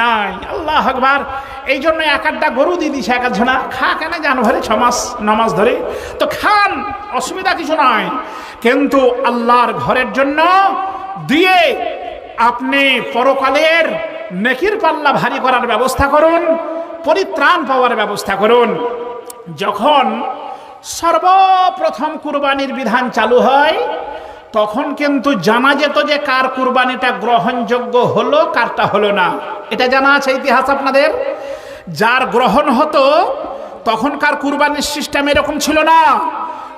নাই। আল্লাহ আকবার। এই জন্য এক একটা গরু দিয়ে দিছে, এক ঝোনা খা কেন জানুয়ারি, ছ মাস নমাস ধরে। তো খান, অসুবিধা কিছু নয় কিন্তু আল্লাহর ঘরের জন্য দিয়ে আপনি পরকালের নেকির পাল্লা ভারী করার ব্যবস্থা করুন, পরিত্রাণ পাওয়ার ব্যবস্থা করুন। যখন সর্বপ্রথম কুরবানির বিধান চালু হয় তখন কিন্তু জানা যেত যে কার কুরবানিটা গ্রহণযোগ্য হলো, কারটা হলো না। এটা জানা আছে ইতিহাস আপনাদের? যার গ্রহণ হতো, তখনকার কুরবানির সিস্টেম এরকম ছিল না।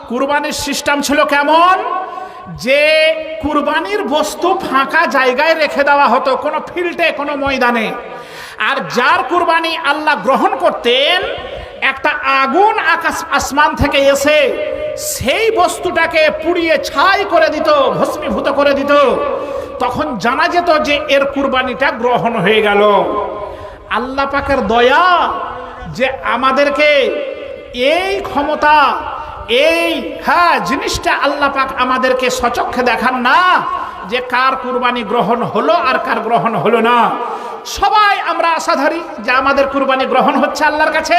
কুরবানির সিস্টেম ছিল কেমন? যে কুরবানির বস্তু ফাঁকা জায়গায় রেখে দেওয়া হতো, কোনো ফিল্ডে, কোনো ময়দানে। আর যার কুরবানি আল্লাহ গ্রহণ করতেন, একটা আগুন আকাশ আসমান থেকে এসে সেই বস্তুটাকে পুড়িয়ে ছাই করে দিত, ভস্মীভূত করে দিত। তখন জানা যেত যে এর কুরবানিটা গ্রহণ হয়ে গেল। আল্লাহ পাকের দয়া যে আমাদেরকে এই ক্ষমতা, এই হ্যাঁ জিনিসটা আল্লাহ পাক আমাদেরকে সচক্ষে দেখান না যে কার কুরবানি গ্রহণ হলো আর কার গ্রহণ হলো না। সবাই আমরা আশাধারী যে আমাদের কুরবানি গ্রহণ হচ্ছে আল্লাহর কাছে।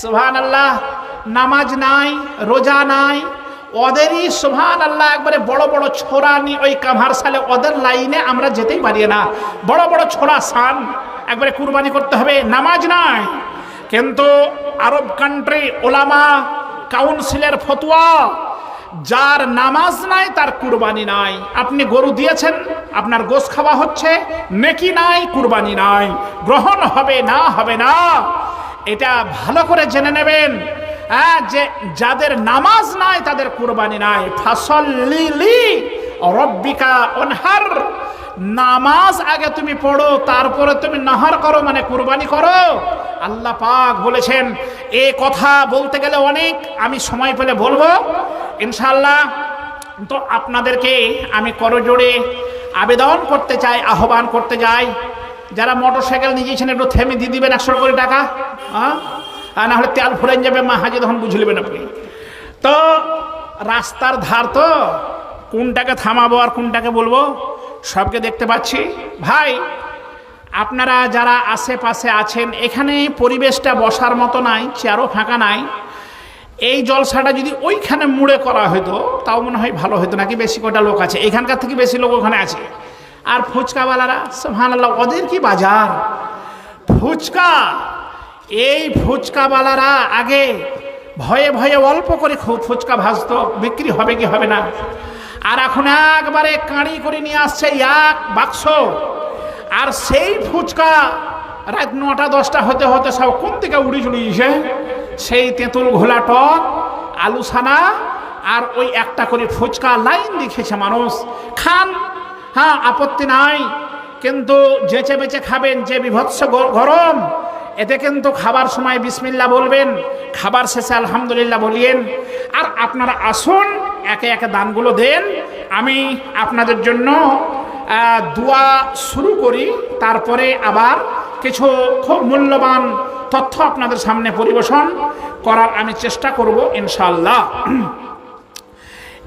সুহান আল্লাহ নামাজ নাই, রোজা নাই, ওদেরই সুহান আল্লাহ একবারে বড় বড় ছোড়া নি ওই কাভার সালে ওদের লাইনে আমরা যেতেই পারি না। বড় বড় ছোড়া সান, একবারে কুরবানি করতে হবে, নামাজ নাই। কিন্তু আরব কান্ট্রি ওলামা কাউন্সিলের ফতুয়া, যার নামাজ নাই, তার কুরবানি নাই। আপনি গরু দিয়েছেন, আপনার গোস খাওয়া হচ্ছে, নেকি নাই, কুরবানি নাই। গ্রহণ হবে না হবে না। এটা ভালো করে জেনে নেবেন। হ্যাঁ যে যাদের নামাজ নাই, তাদের কুরবানি নাই। ফাসল লিলি রব্বিকা অনহার নামাজ আগে তুমি পড়ো, তারপরে তুমি নাহার করো মানে কুরবানি করো। আল্লাহ পাক বলেছেন, এ কথা বলতে গেলে অনেক আমি সময় পেলে বলব। ইনশাল্লাহ তো আপনাদেরকে আমি করজোড়ে আবেদন করতে চাই, আহ্বান করতে চাই যারা মোটর সাইকেল নিয়েছেন একটু থেমে দিয়ে দিবেন একশো কোটি টাকা হ্যাঁ আর না হলে তেল ফুরেন যাবে, মা হাজি তখন বুঝলেবেন আপনি। তো রাস্তার ধার তো কোনটাকে থামাবো আর কোনটাকে বলব, সবকে দেখতে পাচ্ছি। ভাই, আপনারা যারা আশেপাশে আছেন, এখানে পরিবেশটা বসার মতো নাই, চেয়ারও ফাঁকা নাই। এই জলসাটা যদি ওইখানে মুড়ে করা হতো তাও মনে হয় ভালো হতো নাকি বেশি কটা লোক আছে? এখানকার থেকে বেশি লোক ওখানে আছে। আর ফুচকাওয়ালারা, সুবহানাল্লাহ, ওদের কি বাজার? ফুচকা এই ফুচকাওয়ালারা আগে ভয়ে ভয়ে অল্প করে ফুচকা ভাজতো, বিক্রি হবে কি হবে না। আর এখন একবারে কাঁড়ি করে নিয়ে আসছে এক বাক্স। আর সেই ফুচকা রাত নটা, দশটা হতে হতে সব কোন থেকে উড়ি চুড়িয়েছে সেই তেঁতুল ঘোলা টক, আলু সানা আর ওই একটা করে ফুচকা লাইন লিখেছে মানুষ। খান হ্যাঁ আপত্তি নাই। কিন্তু যেচে বেঁচে খাবেন, যে বিভৎস গরম এতে কিন্তু খাবার সময় বিসমিল্লা বলবেন, খাবার শেষে আলহামদুলিল্লাহ বলিয়েন, আর আপনারা আসুন, একে একে দানগুলো দেন, আমি আপনাদের জন্য দোয়া শুরু করি, তারপরে আবার কিছু খুব মূল্যবান তথ্য আপনাদের সামনে পরিবেশন করার আমি চেষ্টা করব ইনশাল্লাহ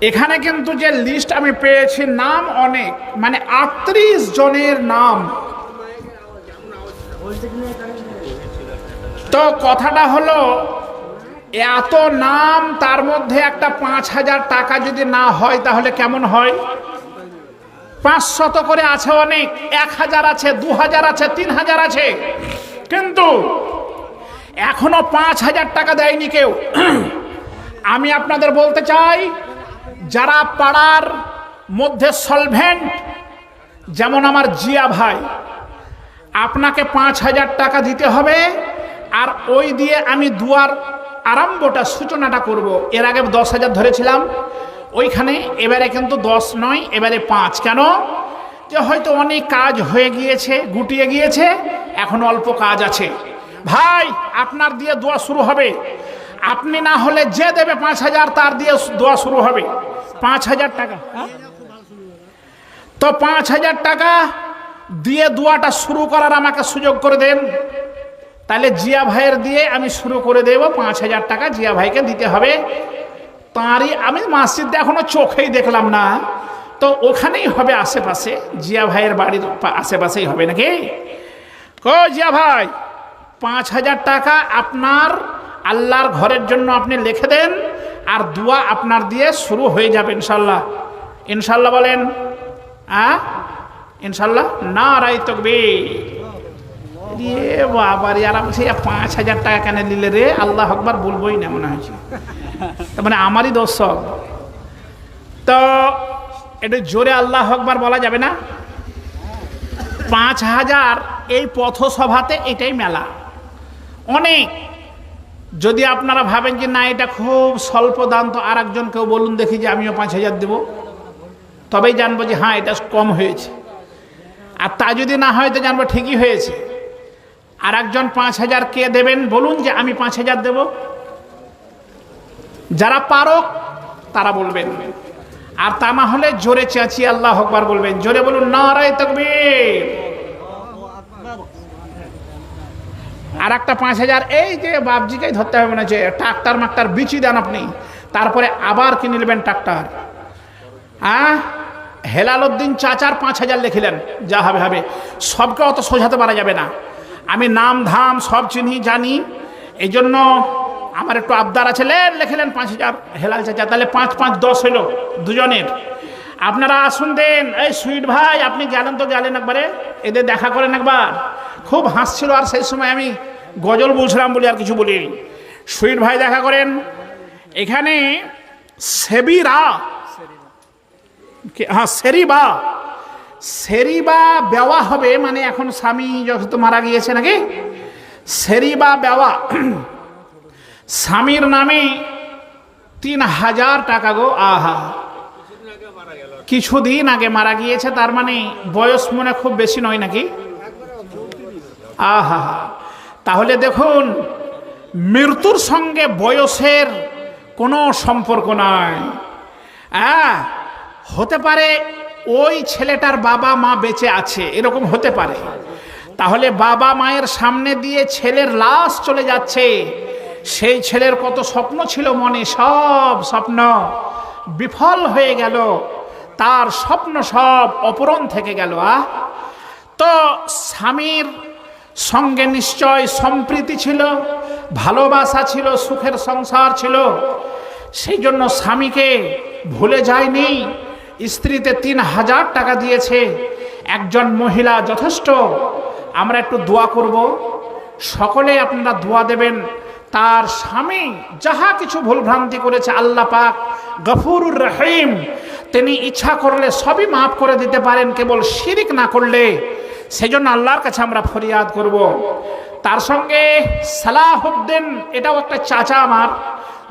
এখানে কিন্তু যে লিস্ট আমি পেয়েছি, নাম অনেক মানে আটত্রিশ জনের নাম। তো কথাটা হলো, এত নাম, তার মধ্যে একটা পাঁচ হাজার টাকা যদি না হয়, তাহলে কেমন হয়? পাঁচশত করে আছে অনেক, এক হাজার আছে, দু হাজার আছে, তিন হাজার আছে। কিন্তু এখনও পাঁচ হাজার টাকা দেয়নি কেউ। আমি আপনাদের বলতে চাই, যারা পাড়ার মধ্যে সলভেন্ট যেমন আমার জিয়া ভাই, আপনাকে পাঁচ হাজার টাকা দিতে হবে আর ওই দিয়ে আমি দুয়ার আরম্ভটা, সূচনাটা করব। এর আগে দশ হাজার ধরেছিলাম। ওইখানে এবারে কিন্তু দশ নয়, এবারে পাঁচ। কেন? যে হয়তো অনেক কাজ হয়ে গিয়েছে, গুটিয়ে গিয়েছে, এখন অল্প কাজ আছে। ভাই, আপনার দিয়ে দোয়া শুরু হবে। আপনি না হলে যে দেবে পাঁচ হাজার, তার দিয়ে দোয়া শুরু হবে। পাঁচ হাজার টাকা হ্যাঁ? তো পাঁচ হাজার টাকা দিয়ে দোয়াটা শুরু করার আমাকে সুযোগ করে দেন। তাহলে জিয়া ভাইয়ের দিয়ে আমি শুরু করে দেব, পাঁচ হাজার টাকা জিয়া ভাইকে দিতে হবে। তাঁরই আমি মসজিদে এখনও চোখেই দেখলাম না। তো ওখানেই হবে আশেপাশে, জিয়া ভাইয়ের বাড়ির আশেপাশেই হবে নাকি? কো জিয়া ভাই, পাঁচ হাজার টাকা আপনার, আল্লাহর ঘরের জন্য আপনি লিখে দেন, আর দোয়া আপনার দিয়ে শুরু হয়ে যাবে ইনশাল্লাহ ইনশাল্লাহ বলেন, আ? ইনশাল্লাহ না রাই তকবি রে বাবার, আর আমি পাঁচ হাজার টাকা কেন নিলে রে? আল্লাহ আকবার বলবোই না মনে হয়েছে। তার মানে আমারই দর্শক। তো একটু জোরে আল্লাহ আকবার বলা যাবে না। পাঁচ হাজার এই পথসভাতে এটাই মেলা। অনেক। যদি আপনারা ভাবেন যে না, এটা খুব স্বল্প দাম, তো আর একজন কেউ বলুন দেখি যে আমিও পাঁচ হাজার দেবো। তবেই জানব যে হ্যাঁ এটা কম হয়েছে। আর তা যদি না হয়, তো জানব ঠিকই হয়েছে। আর একজন পাঁচ হাজার কে দেবেন? বলুন যে আমি পাঁচ হাজার দেব। যারা পারো তারা বলবেন। আর তা না হলে জোরে চেঁচিয়ে আল্লাহ আকবার বলবেন। জোরে বলুন, নারায় তকবীর। আর একটা পাঁচ হাজার, এই যে বাপজিকেই ধরতে হবে না যে ট্রাক্টার মাক্টার বিচি দেন আপনি। তারপরে আবার কিনে নেবেন ট্রাক্টার? হ্যাঁ হেলাল উদ্দিন চাচার পাঁচ হাজার লিখিলেন। যা হবে হবে। সবকে অত সোঝাতে পারা যাবে না। আমি নাম, ধাম সব চিনি, জানি। এই জন্য আমার একটু আবদার আছে। লেন, লিখিলেন পাঁচ হাজার, হেলাল চাচা, তাহলে পাঁচ পাঁচ, দশ হইল দুজনের। আপনারা আসুন দেন। এই সুইট ভাই, আপনি গেলেন তো গেলেন একবারে। এদের দেখা করেন একবার। খুব হাসছিল আর সেই সময় আমি গজল বলছিলাম বলে আর কিছু বলিনি। সুইট ভাই দেখা করেন। এখানে সেবিরা হ্যাঁ সেরিবা। সেরিবা বেওয়া হবে মানে এখন স্বামী যত মারা গিয়েছে নাকি? সেরিবা বেওয়া। স্বামীর নামে তিন হাজার টাকা গো, আহা। কিছুদিন আগে মারা গিয়েছে, তার মানে বয়স মনে খুব বেশি নয় নাকি? আহা। তাহলে দেখুন, মৃত্যুর সঙ্গে বয়সের কোনো সম্পর্ক নয় হ্যাঁ হতে পারে ওই ছেলেটার বাবা মা বেঁচে আছে, এরকম হতে পারে। তাহলে বাবা মায়ের সামনে দিয়ে ছেলের লাশ চলে যাচ্ছে। সেই ছেলের কত স্বপ্ন ছিল মনে, সব স্বপ্ন বিফল হয়ে গেল। তার স্বপ্ন সব অপরণ থেকে গেল আহ তো স্বামীর সঙ্গে নিশ্চয় সম্প্রীতি ছিল, ভালোবাসা ছিল, সুখের সংসার ছিল। সেই জন্য স্বামীকে ভুলে যায়নি। স্ত্রীতে তিন হাজার টাকা দিয়েছে। একজন মহিলা যথেষ্ট। আমরা একটু দোয়া করব। সকলে আপনারা দোয়া দেবেন। তার স্বামী যাহা কিছু ভুলভ্রান্তি করেছে আল্লাহ পাক গফুরুর রহিম। তিনি ইচ্ছা করলে সবই মাফ করে দিতে পারেন, কেবল শিরিক না করলে। সেজন্য আল্লাহর কাছে আমরা ফরিয়াদ করব। তার সঙ্গে সালাহুদ্দিন, এটাও একটা চাচা আমার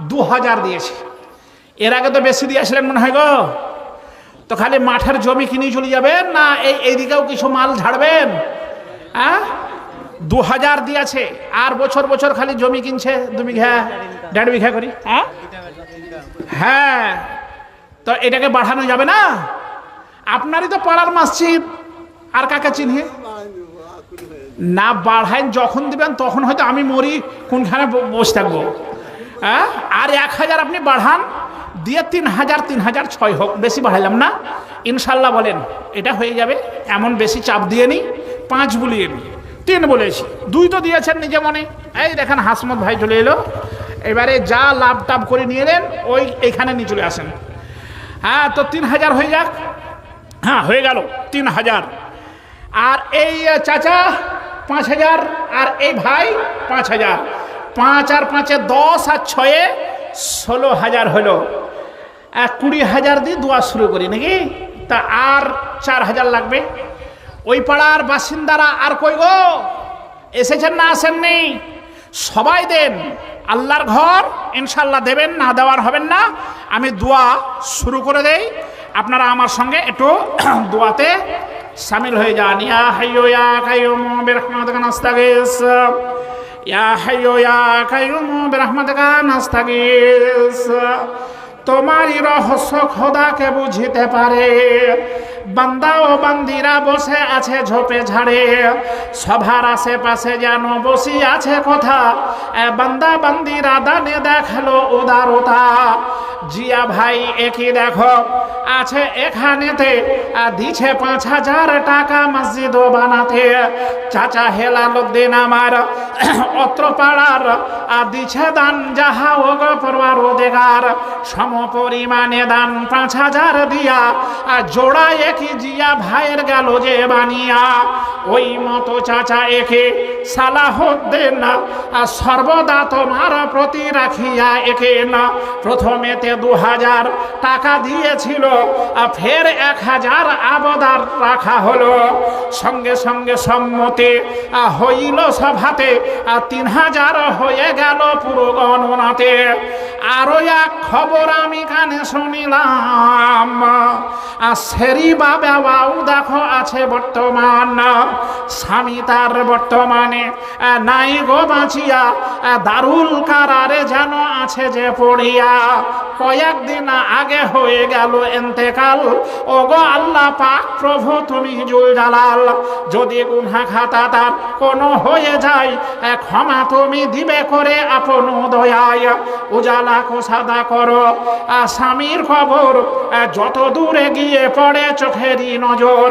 দু হাজার দিয়েছে। এর আগে তো বেশি দিয়েছিলেন মনে হয় গো। তো খালি মাঠের জমি কিনে চলে যাবেন না এই এইদিকেও কিছু মাল ঝাড়বেন? হ্যাঁ? দু হাজার দিয়েছে আর বছর বছর খালি জমি কিনছে দু বিঘা দেড় বিঘা করি। হ্যাঁ? হ্যাঁ তো এটাকে বাড়ানো যাবে না? আপনারই তো পাড়ার মসজিদ আর কাকে চিনিয়ে না বাড়াইন যখন দিবেন তখন হয়তো আমি মরি কোনখানে বসে থাকব। হ্যাঁ? আর এক হাজার আপনি বাড়ান দিয়ে তিন হাজার তিন হাজার, ছয় হোক, বেশি বাড়াইলাম না। ইনশাল্লাহ বলেন, এটা হয়ে যাবে, এমন বেশি চাপ দিয়ে নি, পাঁচ বুলিয়ে নি। তিন বলেছি, দুই তো দিয়েছেন নিজে মনে। এই দেখেন হাসমত ভাই চলে এলো। এবারে যা লাভ টাভ করে নিয়ে নেন, ওই এখানে নিয়ে চলে আসেন। হ্যাঁ তো তিন হাজার হয়ে যাক। হ্যাঁ হয়ে গেল, তিন হাজার। আর এই চাচা, পাঁচ হাজার, আর এই ভাই, পাঁচ হাজার। পাঁচ আর পাঁচে দশ আর ছয়ে ষোলো হাজার হলো। কুড়ি হাজার দিয়ে দোয়া শুরু করি, নাকি? তা আর চার হাজার লাগবে। ওই পাড়ার বাসিন্দারা আর কই গো? এসেছেন না আসেননি? সবাই দেন। আল্লাহর ঘর ইনশাল্লাহ দেবেন, না দেওয়ার হবেন না। আমি দোয়া শুরু করে দেই। আপনারা আমার সঙ্গে একটু দোয়াতে সামিল হয়ে যান। ইয়া হাইয়ো ইয়া কাইয়ুম বিরহমাতিকা নাস্তাগিস। ইয়া হাইয়ো ইয়া কাইয়ুম বিরহমাতিকা নাস্তাগিস। তোমারই রহস্য খোদাকে বুঝিতে পারে। বান্দা ও বান্দিরা বসে আছে ঝোপে ঝাড়ে। সভার আশেপাশে যেন বসি আছে কথা। বান্দা বান্দিরা দানে দেখাল উদারতা। জিয়া ভাই একই দেখো? আছে এখানেতে দিছে পাঁচ হাজার টাকা মসজিদ বানাতে। চাচা হেলালুদ্দিন আমার অত্র পাড়ার দিছে দান যাহা ওগ পরবার দেগার সম পরিমাণে দান পাঁচ হাজার দিয়া আর জোড়া একই জিয়া ভাইয়ের গেল যে বানিয়া, ওই মতো চাচা একে সালাহদ্দিন আর সর্বদা তোমার প্রতি রাখিয়া একে না। প্রথমেতে দু হাজার টাকা দিয়েছিল, আর ফের এক হাজার আবদার রাখা হলো। সঙ্গে সঙ্গে সম্মতি হইল সভাতে, আর তিন হাজার হয়ে গেল পুরো গণনাতে। আরও এক খবর আমি কানে শুনিলাম, আর সেরি বাবাও দেখো আছে বর্তমান স্বামী তার বর্তমানে নাই গো বাঁচিয়া দারুল কারারে যেন আছে যে পড়িয়া। কয়েকদিন আগে হয়ে গেল এন্তেকাল। ও গো আল্লাহ পাক প্রভু তুমি জুল জালাল, যদি গুনা খাতা তার কোনো হয়ে যায় ক্ষমা তুমি দিবে করে আপন দয়ায়। উজালা সাদা করো স্বামীর খবর যত দূরে গিয়ে পড়ে চোখেরই নজর।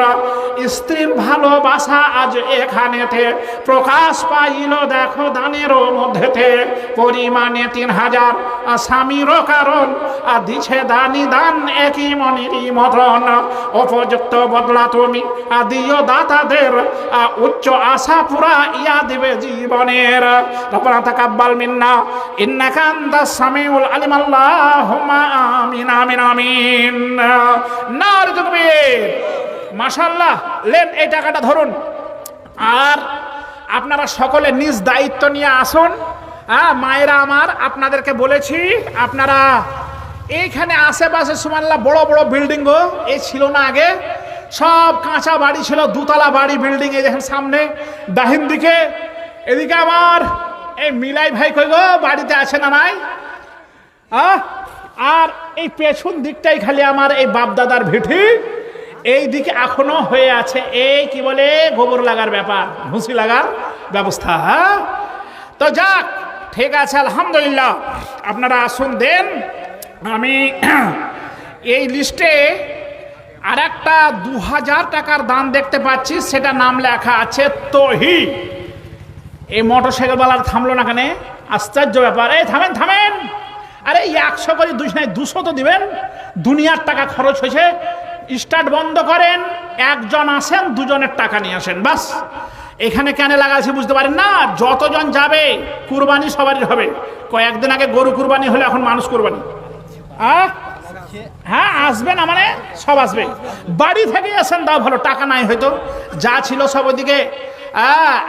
স্ত্রীর ভালোবাসা আজ এখানেতে। প্রকাশ পাইল দেখো দানেরও মধ্যেতে। পরিমাণে তিন হাজার। স্বামীরও কারণ। আর দিছে দানি দান একই মনেরই মতন। উপযুক্ত বদলা তুমি। আর দিও দাতাদের। উচ্চ আশা পুরা ইয়া দিবে জীবনের। মিন্না। সামিউল আলিম। আল্লাহুম্মা আমিন আমিন আমিন। মাশাআল্লাহ লেন এই টাকাটা ধরুন। আর আপনারা সকলে নিজ দায়িত্ব নিয়ে আসুন। হ্যাঁ মায়েরা আমার, আপনাদেরকে বলেছি, আপনারা এইখানে আশেপাশে সুমাল্লা বড় বড় বিল্ডিং গো, এই ছিল না আগে। সব কাঁচা বাড়ি ছিল, দুতলা বাড়ি বিল্ডিং এই দেখেন সামনে ডাহিন দিকে। এদিকে আমার, এই মিলাই ভাই কই গো, বাড়িতে আছে না নাই? আর এই পেছন দিকটাই খালি আমার এই বাপদাদার ভিটি। এই দিকে এখনও হয়ে আছে এই কি বলে, গোবর লাগার ব্যাপার, ভুসি লাগার ব্যবস্থা হ্যাঁ? তো যাক, ঠিক আছে, আলহামদুলিল্লাহ। আপনারা আসুন, দেন আমি এই লিস্টে আর একটা দু হাজার টাকার দান দেখতে পাচ্ছি, সেটা নাম লেখা আছে তহি এই মোটর সাইকেলওয়ালার থামলো না কেন? আশ্চর্য ব্যাপার। এই, থামেন থামেন। আরে, এই একশো করে দুশো তো দিবেন। দুনিয়ার টাকা খরচ হয়েছে। স্টার্ট বন্ধ করেন, একজন আসেন, দুজনের টাকা নিয়ে আসেন, বাস। এখানে কেন লাগাচ্ছি বুঝতে পারেন না? যতজন যাবে, কুরবানি সবারই হবে। কয়েকদিন আগে গরু কুরবানি হলে, এখন মানুষ কুরবানি। আহ? হ্যাঁ আসবে না মানে সব আসবে। বাড়ি থেকে আসেন দাও ভালো, টাকা নাই হয়তো। যা ছিল সব ওদিকে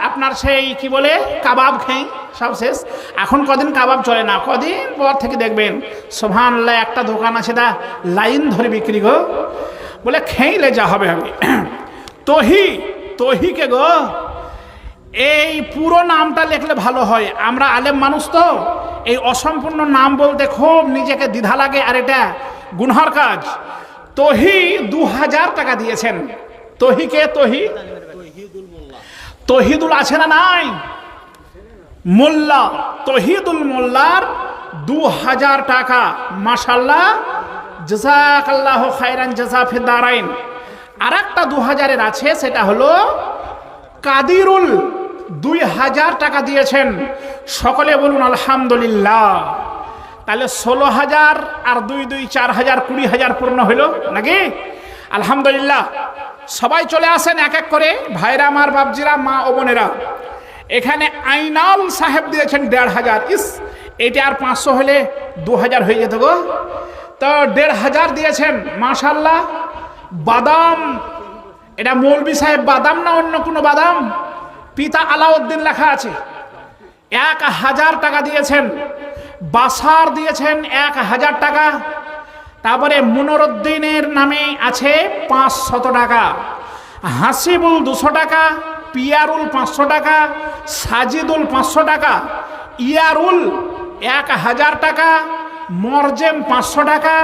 আপনার সেই কি বলে, কাবাব খেই সব শেষ। এখন কদিন কাবাব চলে না, কদিন পর থেকে দেখবেন সোভান একটা দোকান আছে, তা লাইন ধরে বিক্রি গো। বলে খেইলে যা হবে হবে তহি তহিকে গো, এই পুরো নামটা লিখলে ভালো হয়। আমরা আলেম মানুষ তো, এই অসম্পূর্ণ নাম বলতে খুব নিজেকে দ্বিধা লাগে আর এটা গুনহার কাজ। তহি দু হাজার টাকা দিয়েছেন। তহি কে? তহি? তহিদুল আছে না নাই? মোল্লা, তহিদুল মোল্লার দু হাজার টাকা মাসাল্লাহ জাজাকাল্লাহ খায়রান জাজাফিদ দারাইন। আর একটা দু হাজারের আছে, সেটা হলো কাদিরুল দুই হাজার টাকা দিয়েছেন। সকলে বলুন, আলহামদুলিল্লাহ। তাহলে ষোলো হাজার আর দুই দুই চার হাজার কুড়ি হাজার পূর্ণ হইল নাকি? আলহামদুলিল্লাহ। সবাই চলে আসেন এক এক করে, ভাইরা আমার বাবজিরা মা ও বোনেরা। এখানে আইনাল সাহেব দিয়েছেন দেড় হাজার। ইস, এটা আর পাঁচশো হলে দু হাজার হয়ে যেত গো। তো দেড় হাজার দিয়েছেন, মাশাল্লাহ। বাদাম, এটা মৌলবি সাহেব বাদাম না অন্য কোনো বাদাম? পিতা আলাউদ্দিন লেখা আছে। এক হাজার টাকা দিয়েছেন, বাসার দিয়েছেন এক হাজার টাকা। তারপরে মুনরুদ্দিনের নামে আছে পাঁচশত টাকা, হাসিবুল দুশো টাকা, পিয়ারুল পাঁচশো টাকা, সাজিদুল পাঁচশো টাকা, ইয়ারুল এক হাজার টাকা মরজেম পাঁচশো টাকা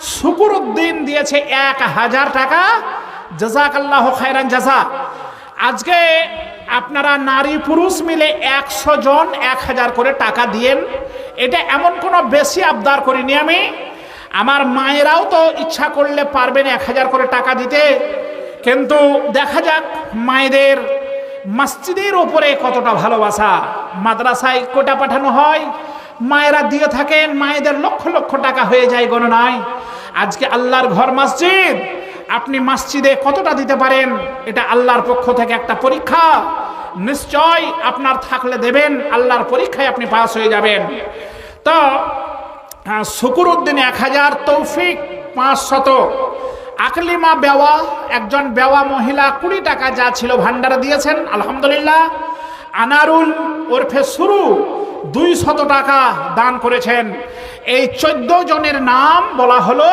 শুকুরুদ্দিন দিয়েছে এক হাজার টাকা। জাজাক আল্লাহ খায়রান জাজা। আজকে আপনারা নারী পুরুষ মিলে একশো জন এক হাজার করে টাকা দিয়েন। এটা এমন কোনো বেশি আবদার করিনি আমি। আমার মায়েরাও তো ইচ্ছা করলে পারবেন এক হাজার করে টাকা দিতে। কিন্তু দেখা যাক মায়েদের মসজিদের ওপরে কতটা ভালোবাসা। মাদ্রাসায় কোটা পাঠানো হয় মায়েরা দিয়ে থাকেন, মায়েদের লক্ষ লক্ষ টাকা হয়ে যায় গণনায়। আজকে আল্লাহর ঘর মসজিদ, আপনি মসজিদে কতটা দিতে পারেন? এটা আল্লাহর পক্ষ থেকে একটা পরীক্ষা। নিশ্চয় আপনার থাকলে দেবেন, আল্লাহর পরীক্ষায় আপনি পাস হয়ে যাবেন। তো শুকুর উদ্দিন এক হাজার, তৌফিক পাঁচ শত। আকলিমা বেওয়া, একজন বেওয়া মহিলা কুড়ি টাকা যা ছিল ভান্ডারে দিয়েছেন, আলহামদুলিল্লাহ। আনারুল ওরফে শুরু দুই শত টাকা দান করেছেন। এই চোদ্দ জনের নাম বলা হলো,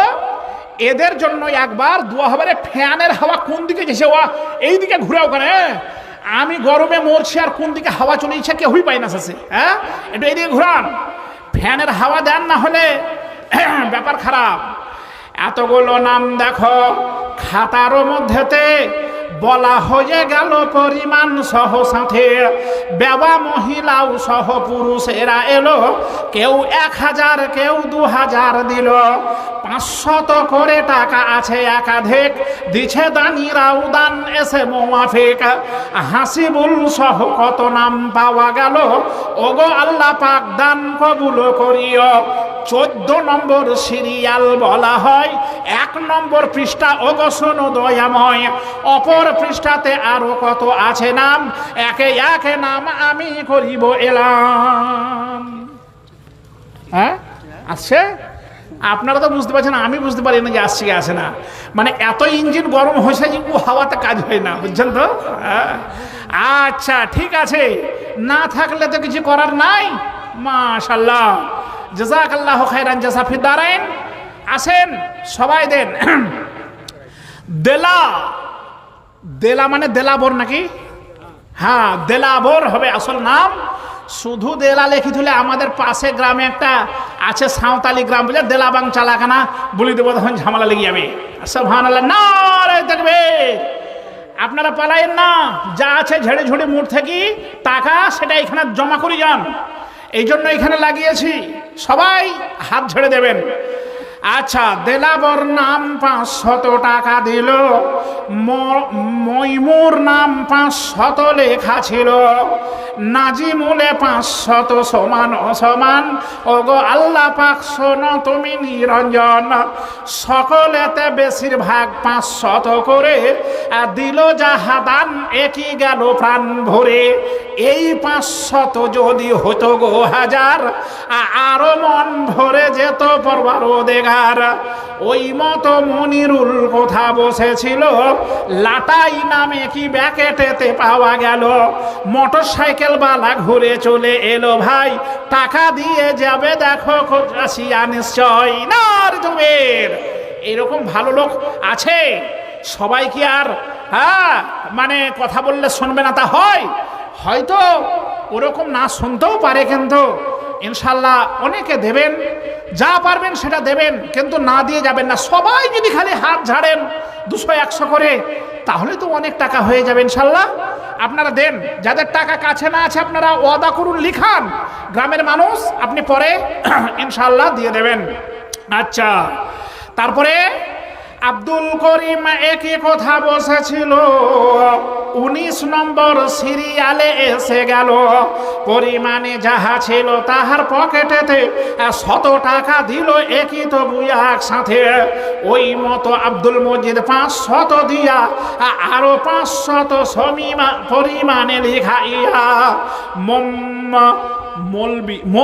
এদের জন্য একবার দোয়া হবে ফ্যানের হাওয়া কোন দিকে গেছে ওয়া? এই দিকে ঘুরে ওখানে আমি গরমে মরছি আর কোন দিকে হাওয়া চলে ইচ্ছা কেউই পাই না শেষে হ্যাঁ একটু এইদিকে ঘুরান। ফ্যানের হাওয়া দেন না হলে ব্যাপার খারাপ। এতগুলো নাম দেখো, খাতার মধ্যেতে বলা হয়ে গেল পরিমাণ সহ সাথে। বেবা মহিলাও সহ পুরুষেরা এলো। কেউ এক হাজার, কেউ দু হাজার দিল। পাঁচশত করে টাকা আছে একাধিক। দিছে দানিরাও দান এসে মোয়াফিক হাসিবুল সহ কত নাম পাওয়া গেল। ওগো আল্লাহ পাক দান কবুল করিও। চোদ্দ নম্বর সিরিয়াল বলা হয়। এক নম্বর পৃষ্ঠা ওগো শোনো দয়াময়। অপর পৃষ্ঠাতে আরও কত আছে নাম? একে একে নাম আমি করিব এলাম। হ্যাঁ? আসছে? আপনারা তো বুঝতে পারছেন, আমি বুঝতে পারি না যে আসছে কি আসে না। মানে এত ইঞ্জিন গরম হয়েছে যে ও হাওয়াতে কাজ হয় না, বুঝছেন তো। আচ্ছা ঠিক আছে। না থাকলে তো কিছু করার নাই? মাশাল্লাহ। জাজাক আল্লাহ খাইরান জাসা ফিদারাইন আসেন, সবাই দেন। দেলা দেলা মানে দেলাবর নাকি? হ্যাঁ দেলাবর হবে আসল নাম। শুধু দেলা লেখি তুলে আমাদের পাশে গ্রামে একটা আছে সাঁওতালি গ্রাম বুঝলে দেলাবাং চালাখানা। বলি দেবো, তখন ঝামেলা লেগে যাবে। ভান না রে দেখবে আপনারা পালায়েন না, যা আছে ঝেড়ে ঝুড়ে মুঠ থেকে টাকা, সেটা এখানে জমা করে যান। এই জন্য এখানে লাগিয়েছি। সবাই হাত ঝেড়ে দেবেন। আচ্ছা দেলাবর নাম পাঁচশত টাকা দিল। মইমুর নাম পাঁচশত লেখা ছিল। নাজিমুলে পাঁচশত সমান অসমান। ওগো আল্লাহ পাক, শোনো তুমি নিরঞ্জন। সকলেতে বেশিরভাগ পাঁচশত করে, আর দিল যাহাদান একই গেল প্রাণ ভরে। এই পাঁচশত যদি হতো গো হাজার আরও মন ভরে যেত পরবার দেগার ওই মতো মনিরুল কোথা বসেছিল। লাটাই নামে কি ব্যাকেটেতে পাওয়া গেল। মোটর সাইকেল বালা ঘুরে চলে এলো ভাই। টাকা দিয়ে যাবে দেখো আসিয়া নিশ্চয়। না জমের। এরকম ভালো লোক আছে? সবাই কি আর হ্যাঁ মানে কথা বললে শুনবে না তা হয়? হয়তো ওরকম না শুনতেও পারে কিন্তু। ইনশাল্লাহ অনেকে দেবেন, যা পারবেন সেটা দেবেন, কিন্তু না দিয়ে যাবেন না। সবাই যদি খালি হাত ঝাড়েন দুশো একশো করে, তাহলে তো অনেক টাকা হয়ে যাবে ইনশাল্লাহ আপনারা দেন, যাদের টাকা কাছে না আছে আপনারা ওয়াদা করুন, লিখান। গ্রামের মানুষ, আপনি পরে ইনশাল্লাহ দিয়ে দেবেন। আচ্ছা তারপরে আব্দুল করিম একই কথা বসেছিল। উনিশ নম্বর সিরিয়ালে এসে গেল। পরিমাণে যাহা ছিল তাহার পকেটেতে শত টাকা দিল একই তো বুয়াক সাথে। ওই মতো আব্দুল মজিদ পাঁচ শত দিয়া আরও পাঁচ শত সমীমা পরিমাণে লিখাইয়া মম মলবি মল